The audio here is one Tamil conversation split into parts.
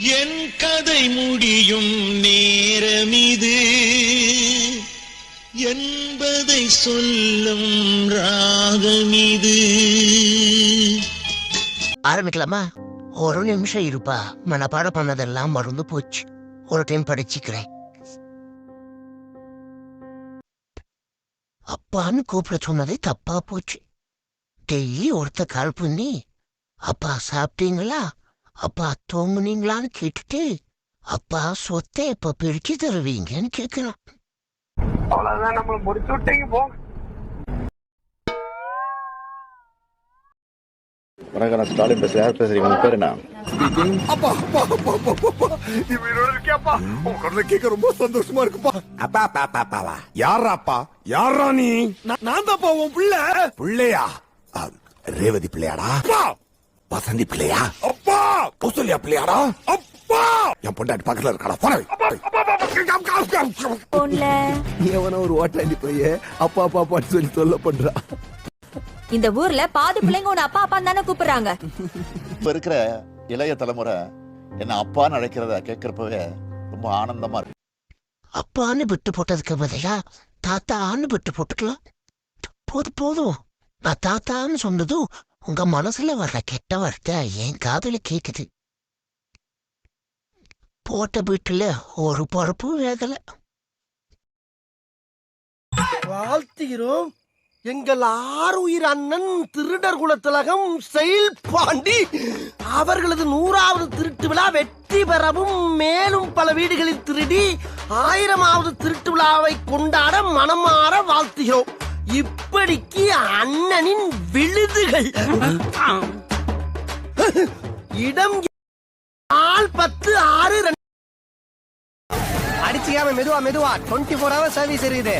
என் கதை முடியும் நேரமிது. என்பதை சொல்லும் ராகமிது. ஆரம்பிக்கலாமா? ஒரு நிமிஷம் இருப்பா. மனப்பாடம் பண்ணதெல்லாம் மறந்து போச்சு. ஒரு டைம் படிச்சுக்கிறேன். அப்பான்னு கூப்பிட சொன்னதே தப்பா போச்சு. டெய்லி ஒருத்த கால் பண்ணி அப்பா சாப்பிட்டீங்களா? அப்பா தூங்குனீங்களான்னு கேட்டுட்டு அப்பா சொத்தை எப்ப பிரிச்சு தருவீங்கன்னு கேட்கலாம் அவ்வளவுதான் நம்மள முடிச்சு விட்டீங்க போங்க வணக்கம் நான் ஸ்டாலின் பேசுறேன். யார் பேசுறீங்க? உங்க பேர் என்ன? அப்பா அப்பா அப்பா அப்பா அப்பா நீ உயிரோட இருக்கியாப்பா உன் குரலை கேட்க ரொம்ப சந்தோஷமா இருக்குப்பா. அப்பா அப்பா அப்பா அப்பாவா யாரா அப்பா? யாரா நீ? நான் தான்ப்பா உன் பிள்ளை. பிள்ளையா? ரேவதி பிள்ளையாடா? வசந்தி பிள்ளையா? அப்பா! கௌசல்யா பிள்ளையாடா? அப்பா! என் பொண்டாட்டி பக்கத்துல இருக்காடா போன எவனோ ஒரு ஓட்டாண்டி பைய அப்பா அப்பா அப்பான்னு சொல்லி தொல்லை பண்றான் இந்த ஊர்ல பாதி பிள்ளைங்க உன்னை அப்பா அப்பா தானே கூப்பிடுறாங்க. இப்ப இருக்கிற இளைய தலைமுறை என்ன அப்பான்னு அழைக்கிறத கேட்கறப்பவே ரொம்ப ஆனந்தமா இருக்கு. அப்பான்னு விட்டு போட்டதுக்கு பதிலா தாத்தான்னு விட்டு போட்டுக்கலாம். போதும் போதும். நான் தாத்தான்னு சொன்னதும் உங்க மனசுல வர்ற கெட்ட வார்த்தை என் காதல கேக்குது. போட்ட வீட்டுல ஒரு பொறுப்பும் வேகல. வாழ்த்துகிறோம். எங்கள் ஆறுயிர் அண்ணன் திருடர் குலத்திலகம் செயல் பாண்டி. அவர்களது நூறாவது திருட்டு விழா வெற்றி பெறவும் மேலும் பல வீடுகளில் திருடி ஆயிரமாவது திருட்டு விழாவை கொண்டாட மனமாற வாழ்த்துகிறோம். இப்படிக்கு அண்ணனின் விழுதுகள். இடம் ஆள் பத்து ஆறு ரெண்டு. மெதுவா மெதுவா. டுவெண்ட்டி ஃபோர் ஹவர் சர்வீஸ் இருக்குது.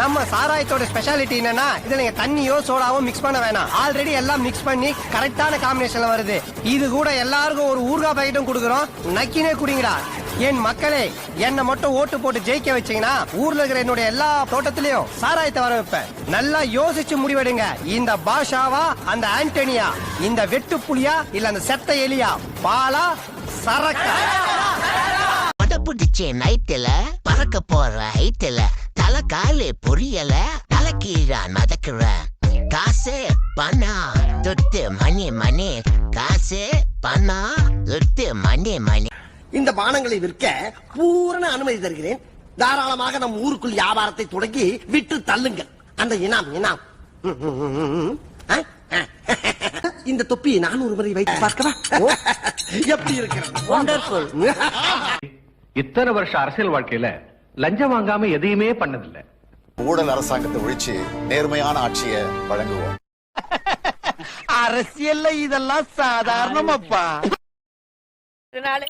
நம்ம சாராயத்தோட ஸ்பெஷாலிட்டி என்னன்னா இதுல நீங்க தண்ணியோ சோடாவோ மிக்ஸ் பண்ண வேணாம். ஆல்ரெடி எல்லாம் மிக்ஸ் பண்ணி கரெக்டான காம்பினேஷன்ல வருது. இது கூட எல்லாருக்கும் ஒரு ஊர்கா பாக்கெட்டும் கொடுக்குறோம். நக்கினே குடிங்கடா என் மக்களே என்ன மட்டும் ஓட்டு போட்டு ஜெயிக்க வச்சீங்கன்னா ஊர்ல இருக்கிற என்னுடைய எல்லா தோட்டத்திலயும் சாராயத்தை வர வைப்பேன். நல்லா யோசிச்சு முடிவெடுங்க. இந்த பாஷாவா அந்த ஆண்டனியா? இந்த வெட்டு புலியா இல்ல அந்த செத்த எலியா? பாலா சரக்கா. புடிச்சே நைட்டுல பறக்க போற ஹைட்டுல தலை காலு புரியல தலை கீழா மதக்குற காசு பணம் தொட்டு மணி மணி. காசு பணம் தொட்டு மணி மணி. இந்த பானங்களை விற்க பூரண அனுமதி தருகிறேன். தாராளமாக நம் ஊருக்குள் வியாபாரத்தை தொடங்கி விட்டு தள்ளுங்கள். அந்த இனாம் இனாம். இந்த தொப்பி நான் ஒரு முறை வைத்து பார்க்கவா? எப்படி இருக்கிறது? இத்தனை வருஷ அரசியல் வாழ்க்கையில லஞ்சம் வாங்காம எதையுமே பண்ணதில்லை. ஊழல் அரசாங்கத்தை ஒழிச்சு நேர்மையான ஆட்சியை வழங்குவோம். அரசியல்ல இதெல்லாம் சாதாரணமாப்பா. நாளு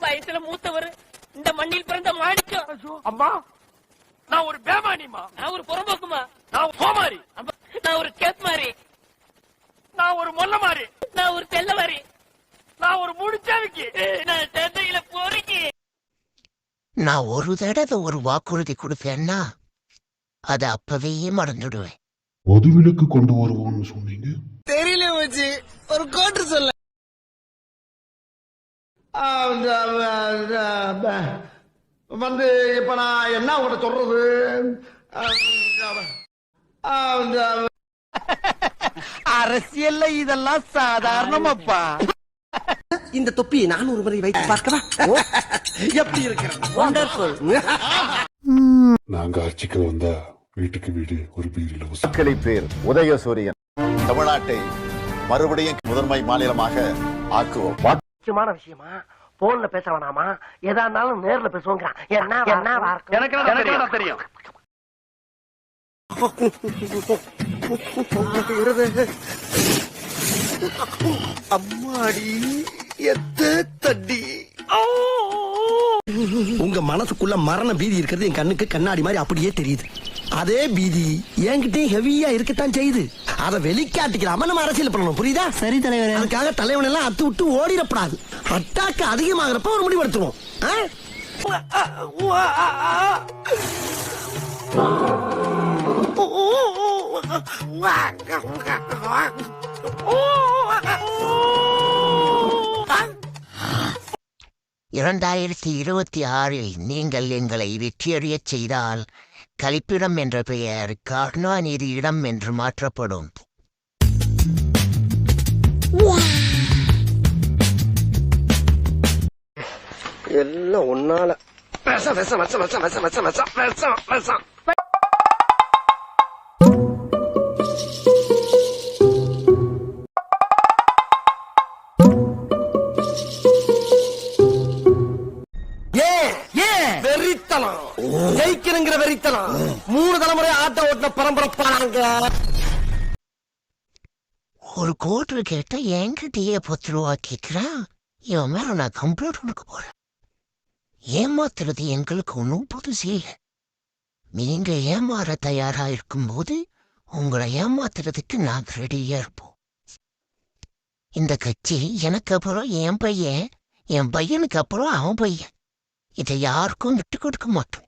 வயசுல மூத்தவர் இந்த மண்ணில் பிறந்த மாணிக்கம். அம்மா நான் ஒரு பேமானிமா நான் ஒரு புறம்போக்குமா நான் கோமாரி நான் ஒரு கேப் மாதிரி நான் ஒரு மொல்ல மாறி நான் ஒரு தெல்ல மாதிரி நான் ஒரு முடிச்சாவிக்கு. நான் தந்தையில போறீங்க நான் ஒரு தடவை ஒரு வாக்குறுதி கொடுத்தேன்னா அதை அப்பவே மறந்துடுவேன். மதுவிலக்கு கொண்டு வருவோம்னு சொன்னீங்க? தெரியல வச்சு ஒரு கோட்டு சொல்ல. வந்து இப்ப நான் என்ன உங்கள்ட்ட சொல்றது? அரசியல்ல இதெல்லாம் சாதாரணமாப்பா. இந்த தொப்பி நான் ஒரு முறை வைத்து பார்க்கவா? எப்படி இருக்கிறது? நாங்க ஆட்சிக்கு வந்தா வீட்டுக்கு வீடு ஒரு பீர் இலவசம் மக்களி பேர் உதயசூரியன். தமிழ்நாட்டை மறுபடியும் முதன்மை மாநிலமாக ஆக்குவோம். முக்கியமான விஷயமா? போன்ல பேச வேணாமா? எதா இருந்தாலும் நேர்ல பேசுவோங்க என்ன என்ன எனக்கு தெரியும்? அம்மாடி எத்த தட்டி உங்க மனசுக்குள்ள மரண பீதி இருக்கிறது என் கண்ணுக்கு கண்ணாடி மாதிரி அப்படியே தெரியுது. அதே பீதி என்கிட்டயும் ஹெவியா இருக்கத்தான் செய்யுது. அதை வெளிக்காட்டிக்கிறாம நம்ம அரசியல் பண்ணணும். புரியுதா? சரி தலைவர். அதுக்காக தலைவன் எல்லாம் அத்து விட்டு ஓடிடப்படாது. அட்டாக்கு அதிகமாகிறப்ப ஒரு முடிவெடுத்துருவோம் ஆ? இரண்டாயிரத்தி இருபத்தி ஆறில் நீங்கள் எங்களை வெற்றியறியச் செய்தால் கலிப்பிடம் என்ற பெயர் கருணாநிதி இடம் என்று மாற்றப்படும். எல்லாம் ஒன்னால. ஒரு கோட்டு கேட்ட என்கிட்டயே பத்து ரூபா கேட்கிறான் இவன் மேல நான் கம்ப்ளைண்ட் கொடுக்க போறேன். ஏமாத்துறது எங்களுக்கு ஒன்றும் புதுசு இல்லை. நீங்க ஏமாற தயாரா இருக்கும்போது உங்களை ஏமாத்துறதுக்கு நான் ரெடியா இருப்போம். இந்த கட்சி எனக்கு அப்புறம் என் பையன் என் பையனுக்கு அப்புறம் அவன் பையன். இதை யாருக்கும் விட்டு கொடுக்க மாட்டோம்.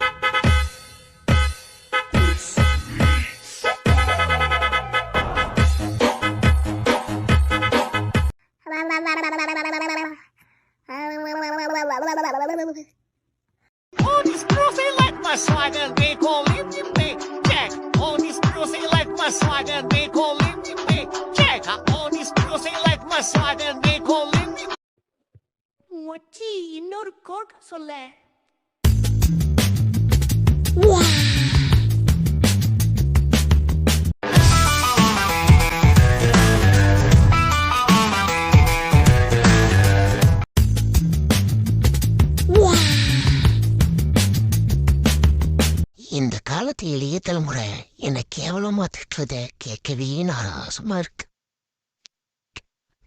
my swag and they calling me Check out all these girls, they like my swag and they calling me What you know the cork? So Wow! என்னை கேவலமா திட்டுறத கேட்கவே நாராசமா இருக்கு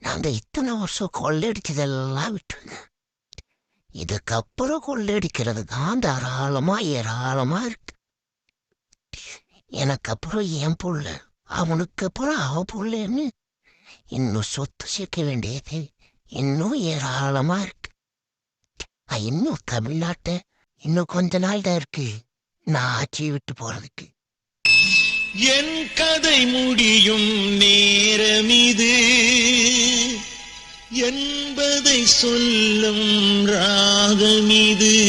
நாங்க இத்தனை வருஷம் கொள்ளையடிச்சதெல்லாம் விட்டுருங்க இதுக்கப்புறம் கொள்ளையடிக்கிறது தான் தாராளமா ஏராளமா இருக்கு எனக்கு அப்புறம் என் புள்ள அவனுக்கு அப்புறம் அவன் புள்ளன்னு இன்னும் சொத்து சேர்க்க வேண்டியது இன்னும் ஏராளமா இருக்கு இன்னும் தமிழ்நாட்டை இன்னும் கொஞ்ச நாள் தான் இருக்கு நான் ஆட்சியை விட்டு போறதுக்கு என் கதை முடியும் நேரமிது. என்பதை சொல்லும் ராகமிது.